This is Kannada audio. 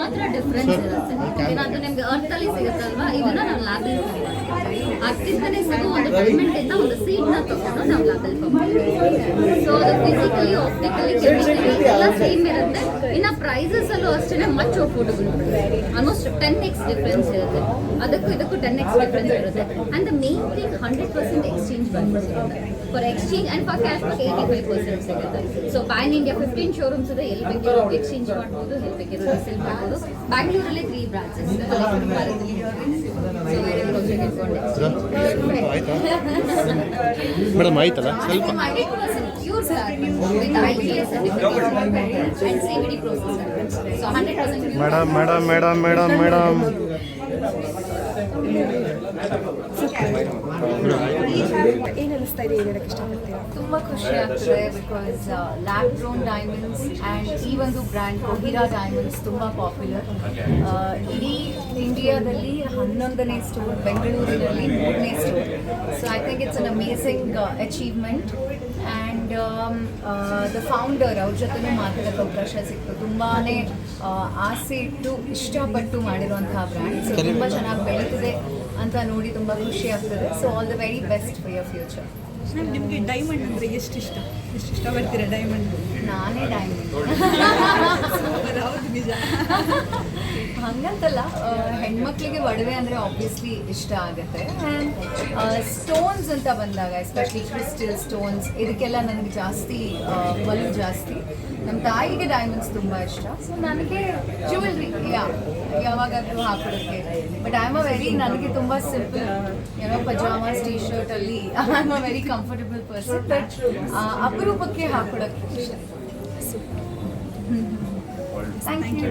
ಮಾತ್ರ ಡಿಫ್ರೆನ್ಸ್ ಇರುತ್ತೆ. ಅದು ನಿಮ್ಗೆ ಅರ್ತ್ ಅಲ್ಲಿ ಸಿಗುತ್ತಲ್ವಾ? ಇದನ್ನ ನಾವು ಲ್ಯಾಬಲ್ ಅರ್ಥಿಂದನೇ ಸಿಗೋ ಒಂದು ಟ್ರೀಟ್ಮೆಂಟ್ ಇಂದ ಒಂದು ಸೀಟ್ನ ತಗೊಂಡು ನಾವು ಲ್ಯಾಬಲ್ ಸೊ ಅದು ಫಿಸಿಕಲಿ ಆಪ್ಟಿಕಲಿ ಕೆಮಿಕಲಿ ಎಲ್ಲ ಸೇಮ್ ಇರುತ್ತೆ. ಇನ್ನ ಪ್ರೈಸಸ್ ಅಲ್ಲೂ ಅಷ್ಟೇ much affordable almost ten X difference ಇರುತ್ತೆ. ಅದಕ್ಕೂ ಇದಕ್ಕೂ ಟೆನ್ ಎಕ್ಸ್ ಡಿಫ್ರೆನ್ಸ್ ಇರುತ್ತೆ. And the main thing hundred percent exchange ಬಂದು ಸಿಗುತ್ತೆ. For exchange and for cash back eighty five percent ಸಿಗುತ್ತೆ. So pan India fifteen showrooms ಇದೆ. ಎಲ್ಲಿ ಬೇಕಿರೋ ಎಕ್ಸ್ಚೇಂಜ್ ಮಾಡ್ಬೋದು. ಎಲ್ಲಿ ಬೇಕಿರೋ ರಿಸೆಲ್ ಮಾಡ್ಬೋದು. ಬ್ಯಾಂಗ್ಳೂರಲ್ಲಿ ತ್ರೀ ಬ್ರಾಂಚಸ್ ಆಯ್ತಾ ಮೇಡಮ್ ಆಯ್ತಲ್ಲ ಸ್ವಲ್ಪ pure with I G S certificate and C D process so hundred percent madam madam madam madam madam ಏನು ಅನಿಸ್ತಾ ಇದೆ ಏನು ಹೇಳಕ್ಕೆ ಇಷ್ಟಪಡ್ತೀರಾ? ತುಂಬ ಖುಷಿ ಆಗ್ತದೆ ಬಿಕಾಸ್ ಲ್ಯಾಕ್ರೋನ್ ಡೈಮಂಡ್ಸ್ ಆ್ಯಂಡ್ ಈ ಒಂದು ಬ್ರ್ಯಾಂಡ್ ಕೊಹಿರಾ ಡೈಮಂಡ್ಸ್ ತುಂಬ ಪಾಪ್ಯುಲರ್ ಇಡೀ ಇಂಡಿಯಾದಲ್ಲಿ ಹನ್ನೊಂದನೇ ಸ್ಟೋರ್ ಬೆಂಗಳೂರಿನಲ್ಲಿ ಮೂರನೇ store so I think it's an amazing achievement and the founder ಅವ್ರ ಜೊತೆನೂ ಮಾತಾಡೋಕ್ಕೆ ಅವಕಾಶ ಸಿಕ್ತು. ತುಂಬಾ ಆಸೆ ಇಟ್ಟು ಇಷ್ಟಪಟ್ಟು ಮಾಡಿರುವಂತಹ ಬ್ರ್ಯಾಂಡ್ ಸೊ ತುಂಬ ಚೆನ್ನಾಗಿ ಬೆಳೀತಿದೆ ಅಂತ ನೋಡಿ ತುಂಬಾ ಖುಷಿ ಆಗ್ತದೆ. So all the very best for your future ma'am ನಿಮಗೆ ಡೈಮಂಡ್ ಅಂದರೆ ಎಷ್ಟು ಇಷ್ಟ? ಎಷ್ಟು ಇಷ್ಟಪಡ್ತೀರಾ ಡೈಮಂಡ್ ನಾನೇ ಡೈಮಂಡ್ ಹೌದು ನಿಜ. ಹಂಗಂತಲ್ಲ ಹೆಣ್ಮಕ್ಳಿಗೆ ಒಡವೆ ಅಂದರೆ ಆಬ್ವಿಯಸ್ಲಿ ಇಷ್ಟ ಆಗುತ್ತೆ. ಆ್ಯಂಡ್ ಸ್ಟೋನ್ಸ್ ಅಂತ ಬಂದಾಗ ಎಸ್ಪೆಷಲಿ ಕ್ರಿಸ್ಟಲ್ ಸ್ಟೋನ್ಸ್ ಇದಕ್ಕೆಲ್ಲ ನನಗೆ ಜಾಸ್ತಿ ಬಲು ಜಾಸ್ತಿ. ನಮ್ಮ ತಾಯಿಗೆ ಡೈಮಂಡ್ಸ್ ತುಂಬ ಇಷ್ಟ. ಸೊ ನನಗೆ ಜ್ಯುವೆಲ್ರಿ ಯಾ ಯಾವಾಗಾದರೂ ಹಾಕೊಳ್ಳೋಕ್ಕೆ but I am a very ನನಗೆ ತುಂಬ ಸಿಂಪಲ್ ಏನೋ pyjamas T ಶರ್ಟಲ್ಲಿ I am a very comfortable person but ಅಪರೂಪಕ್ಕೆ ಹಾಕೊಳ್ಳೋಕ್ಕೆ ಇಷ್ಟ. Thank you